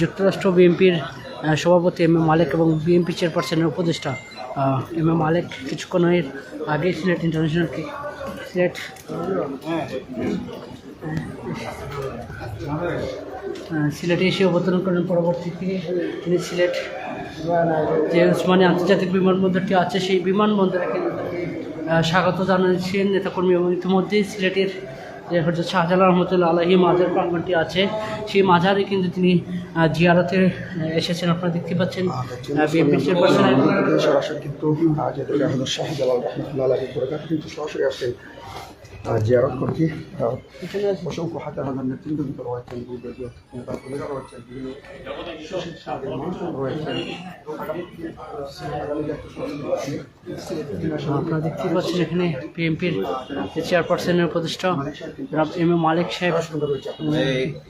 যুক্তরাষ্ট্র বিএনপির সভাপতি এম এ মালেক এবং বিএনপি চেয়ারপারসনের উপদেষ্টা এম এ মালেক কিছুক্ষণের আগে সিলেট ইন্টারন্যাশনাল ক্রিক- সিলেট সিলেটে এসে অবতরণ করেন পরবর্তীতে তিনি সিলেট, যে উসমানী আন্তর্জাতিক বিমানবন্দরটি আছে, সেই বিমানবন্দরে স্বাগত জানিয়েছেন নেতাকর্মী এবং ইতিমধ্যেই সিলেটের যে হচ্ছে শাহজালাল রহমতুল্লা আলহী মাজার প্রাঙ্গনটি আছে সেই মাজারে কিন্তু তিনি জিয়ারাতে এসেছেন। আপনারা দেখতে পাচ্ছেন সরাসরি কিন্তু আজ এটা হলো শাহজালাল রহমতুল্লাহ আলহী কিন্তু সরাসরি আসে জিয়ারত করছি অসংখ্য হাজার হাজার নেতৃবৃন্দ রয়েছেন বিভাগীয় নেতা কর্মীরা রয়েছেন বিভিন্ন মানুষজন আপনারা দেখতে পাচ্ছেন এখানে বিএনপির যে চেয়ারপারসনের উপদেষ্টা এম এ মালিক সাহেব।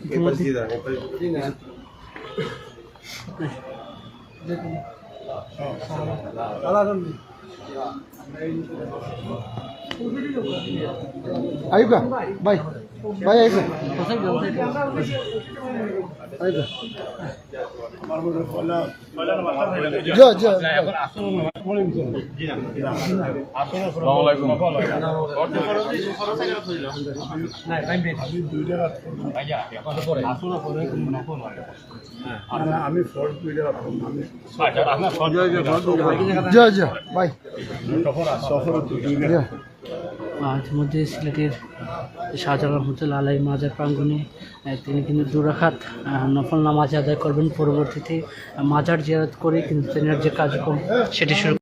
ইতিমধ্যে আইব না bye ভাই আইব না কোথায় গেল? আমি ফোর্থ মিডিয়ার আমি যা যা ভাই। সফর আহ, ইতিমধ্যে সিলেটের শাহজালাল রহমতুল্লা আলাই মাজার প্রাঙ্গণে তিনি কিন্তু দুরাখাত নফল নামাজ আদায় করবেন। পরবর্তীতে মাজার জিয়ারত করে কিন্তু তেনার যে কার্যক্রম, সেটি শুরু